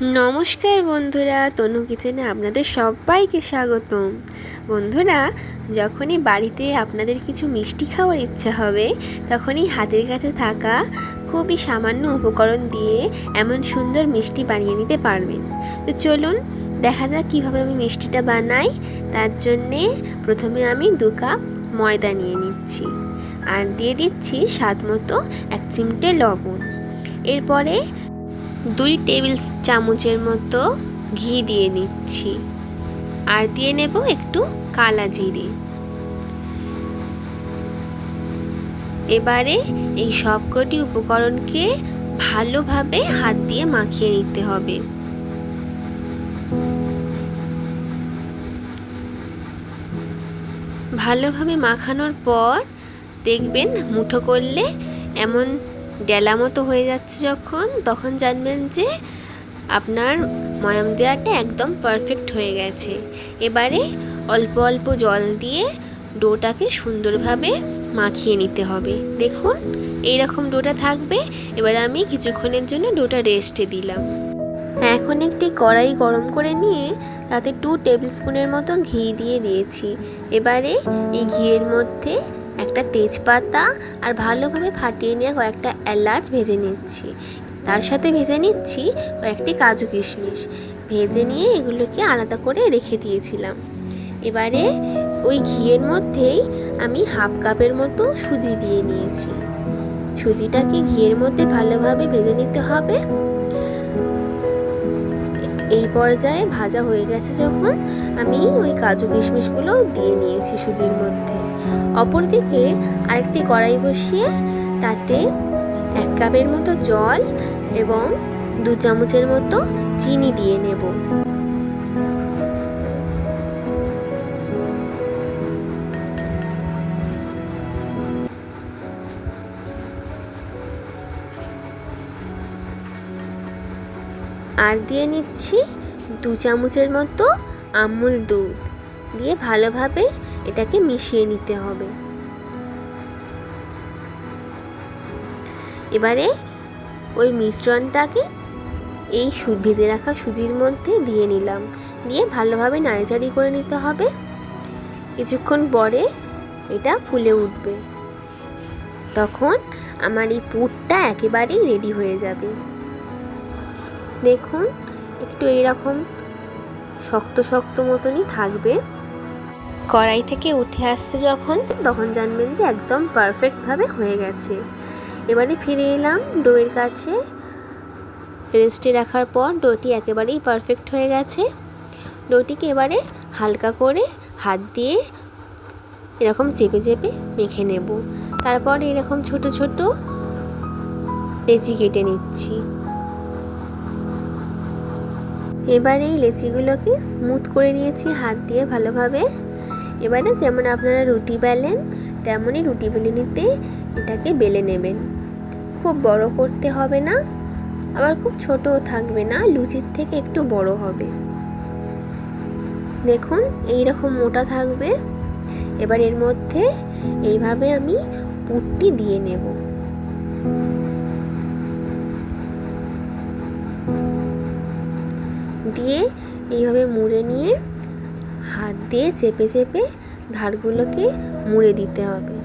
নমস্কার বন্ধুরা, তনু কিচেনে আপনাদের সবাইকে স্বাগতম। বন্ধুরা, যখনই বাড়িতে আপনাদের কিছু মিষ্টি খাওয়ার ইচ্ছা হবে, তখনই হাতের কাছে থাকা খুবই সামান্য উপকরণ দিয়ে এমন সুন্দর মিষ্টি বানিয়ে নিতে পারবেন। তো চলুন, দেখা যাক কীভাবে আমি মিষ্টিটা বানাই। তার জন্যে প্রথমে আমি দু কাপ ময়দা নিয়ে নিচ্ছি। আর দিয়ে দিচ্ছি স্বাদ মতো এক চিমটে লবণ। এরপরে দুই টেবিল চামচের মতো ঘি দিয়ে নিচ্ছি। আর দিয়ে নেব একটু কালা জিরে। এবারে এই সবকটি উপকরণকে ভালোভাবে হাত দিয়ে মাখিয়ে নিতে হবে। ভালোভাবে মাখানোর পর দেখবেন মুঠো করলে এমন ডেলা মতো হয়ে যাচ্ছে যখন, তখন জানবেন যে আপনার ময়াম দেওয়াটা একদম পারফেক্ট হয়ে গেছে। এবারে অল্প অল্প জল দিয়ে ডোটাকে সুন্দরভাবে মাখিয়ে নিতে হবে। দেখুন এই রকম ডোটা থাকবে। এবার আমি কিছুক্ষণের জন্য ডোটা রেস্টে দিলাম। এখন একটি কড়াই গরম করে নিয়ে তাতে টু টেবিল স্পুনের মতো ঘি দিয়ে দিয়েছি। এবারে এই ঘিয়ের মধ্যে একটা তেজপাতা আর ভালোভাবে ফাটিয়ে নিয়ে কয়েকটা এলাচ ভেজে নিচ্ছি। তার সাথে ভেজে নিচ্ছি কয়েকটি কাজু কিশমিশ। ভেজে নিয়ে এগুলোকে আলাদা করে রেখে দিয়েছিলাম। এবারে ওই ঘিয়ের মধ্যেই আমি হাফ কাপের মতো সুজি দিয়ে নিয়েছি। সুজিটাকে ঘিয়ের মধ্যে ভালোভাবে ভেজে নিতে হবে। এই পর্যায়ে ভাজা হয়ে গেছে যখন আমি ওই কাজু কিশমিশগুলো দিয়ে নিয়েছি সুজির মধ্যে। অপরদিকে আরেকটি কড়াই বসিয়ে তাতে এক কাপের মতো জল এবং দু চামচের মতো চিনি দিয়ে নেব। আর দিয়ে নিচ্ছি দু চামচের মতো আমুল দুধ দিয়ে ভালোভাবে এটাকে মিশিয়ে নিতে হবে। এবারে ওই মিশ্রণটাকে এই ভেজে রাখা সুজির মধ্যে দিয়ে নিলাম। দিয়ে ভালোভাবে নাড়িচাড়ি করে নিতে হবে। কিছুক্ষণ পরে এটা ফুলে উঠবে। তখন আমার এই পুরটা একেবারেই রেডি হয়ে যাবে। দেখুন, একটু এইরকম শক্ত শক্ত মতনই থাকবে। কড়াই থেকে উঠে আসছে যখন, তখন জানবেন যে একদম পারফেক্টভাবে হয়ে গেছে। এবারে ফিরে এলাম ডোয়ের কাছে। রেস্টে রাখার পর ডোটি একেবারেই পারফেক্ট হয়ে গেছে। ডোটিকে এবারে হালকা করে হাত দিয়ে এরকম চেপে চেপে মেখে নেব। তারপর এরকম ছোট ছোট লেচি কেটে নিচ্ছি। এবার এই লেচিগুলোকে স্মুথ করে নিয়েছি হাত দিয়ে ভালোভাবে। এবারে যেমন আপনারা রুটি বেলেন তেমনই রুটি বেলুনিতে এটাকে বেলে নেবেন। খুব বড় করতে হবে না, আবার খুব ছোটও থাকবে না, লুচির থেকে একটু বড় হবে। দেখুন এই রকম মোটা থাকবে। এবার এর মধ্যে এইভাবে আমি পুটটি দিয়ে নেব। দিয়ে এইভাবে মুড়ে নিয়ে হাত দিয়ে চেপে চেপে ধারগুলোকে মুড়ে দিতে হবে।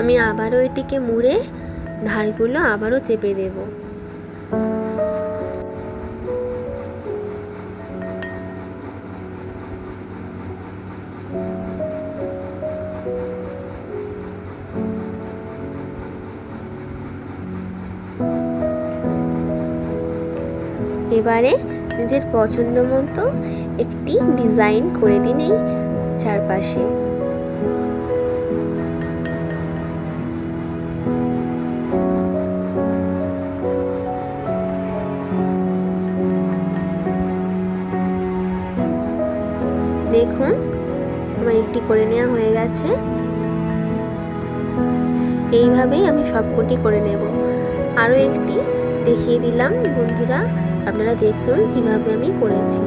আমি আবারও এটিকে মুড়ে ধারগুলো আবারও চেপে দেব। এবারে নিজের পছন্দ মতো একটি ডিজাইন করে দিনেই চারপাশে। দেখুন, আমার একটি করে নেওয়া হয়ে গেছে। এইভাবেই আমি সবকটি করে নেব। আরও একটি দেখিয়ে দিলাম, বন্ধুরা। আপনারা দেখুন কীভাবে আমি করেছি।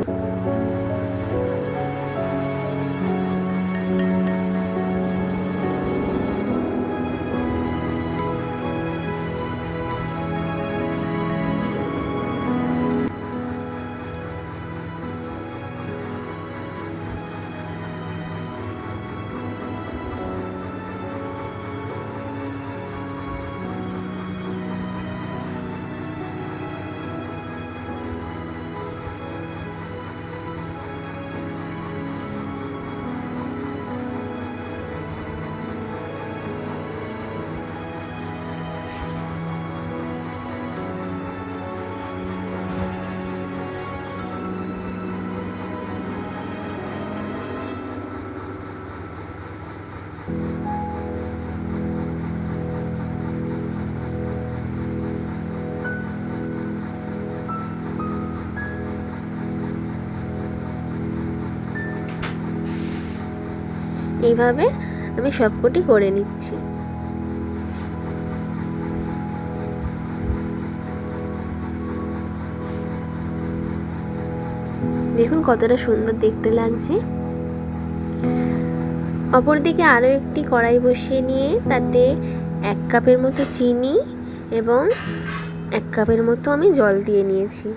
এইভাবে আমি সবকটি করে নিচ্ছি। দেখুন কতটা সুন্দর দেখতে লাগছে। অপরদিকে আরও একটি কড়াই বসিয়ে নিয়ে তাতে এক কাপের মতো চিনি এবং এক কাপের মতো আমি জল দিয়ে নিয়েছি।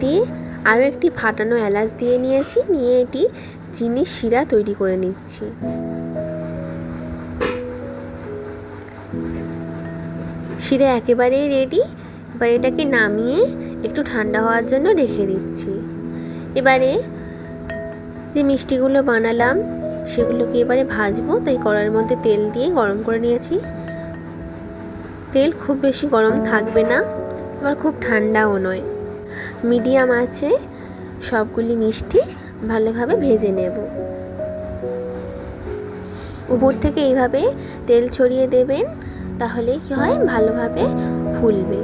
দিয়ে আরও একটি ফাটানো এলাচ দিয়ে নিয়েছি। নিয়ে এটি চিনির শিরা তৈরি করে নিচ্ছি। শিরা একেবারেই রেডি এবার এটাকে নামিয়ে একটু ঠান্ডা হওয়ার জন্য রেখে দিচ্ছি। এবারে যে মিষ্টিগুলো বানালাম, সেগুলোকে এবারে ভাজবো, তাই কড়ার মধ্যে তেল দিয়ে গরম করে নিয়েছি। তেল খুব বেশি গরম থাকবে না আবার খুব ঠান্ডাও নয়। মিডিয়াম আছে, সবগুলি মিষ্টি ভালোভাবে ভেজে নেব। উপর থেকে এইভাবে তেল ছড়িয়ে দেবেন, তাহলে কি হয়? ভালোভাবে ফুলবে।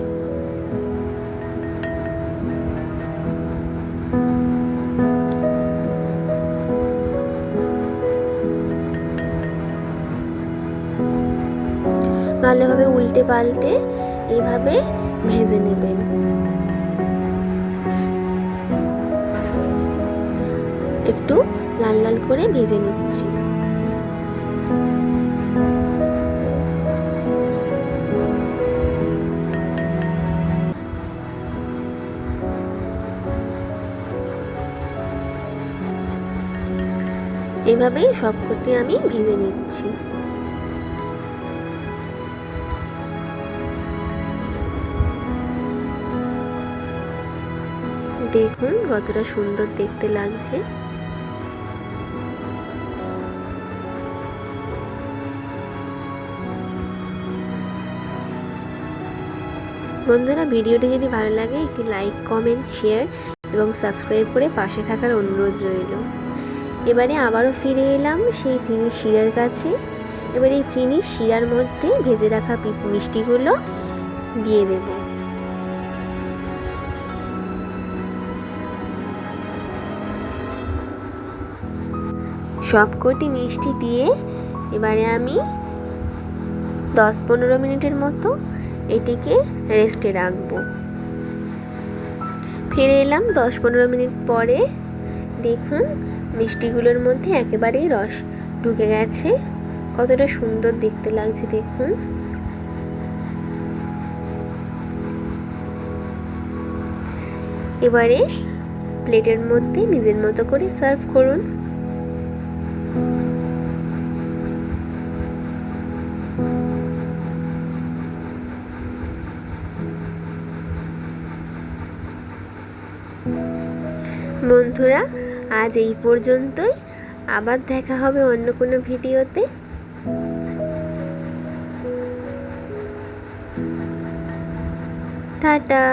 ভালোভাবে উল্টে পাল্টে এইভাবে ভেজে নেবেন। একটু লাল লাল করে ভেজে নিচ্ছি। এইভাবেই সবকটি আমি ভেজে নিচ্ছি। দেখুন কতটা সুন্দর দেখতে লাগছে। বন্ধুরা ভিডিওটি যদি ভালো লাগে, একটি লাইক, কমেন্ট, শেয়ার এবং সাবস্ক্রাইব করে পাশে থাকার অনুরোধ রইল। এবারে আবারও ফিরে এলাম সেই চিনি শিরার কাছে। এবার এই চিনি শিরার মধ্যে ভেজে রাখা মিষ্টিগুলো দিয়ে দেব। সবকটি মিষ্টি দিয়ে এবারে আমি দশ পনেরো মিনিটের মতো এটিকে রেস্টে রাখব। ফিরে এলাম দশ পনেরো মিনিট পরে। দেখুন, মিষ্টিগুলোর মধ্যে একেবারেই রস ঢুকে গেছে। কতটা সুন্দর দেখতে লাগছে, দেখুন। এবারে প্লেটের মধ্যে নিজের মতো করে সার্ভ করুন। বন্ধুরা আজ এই পর্যন্তই। আবার দেখা হবে অন্য কোনো ভিডিওতে। টাটা।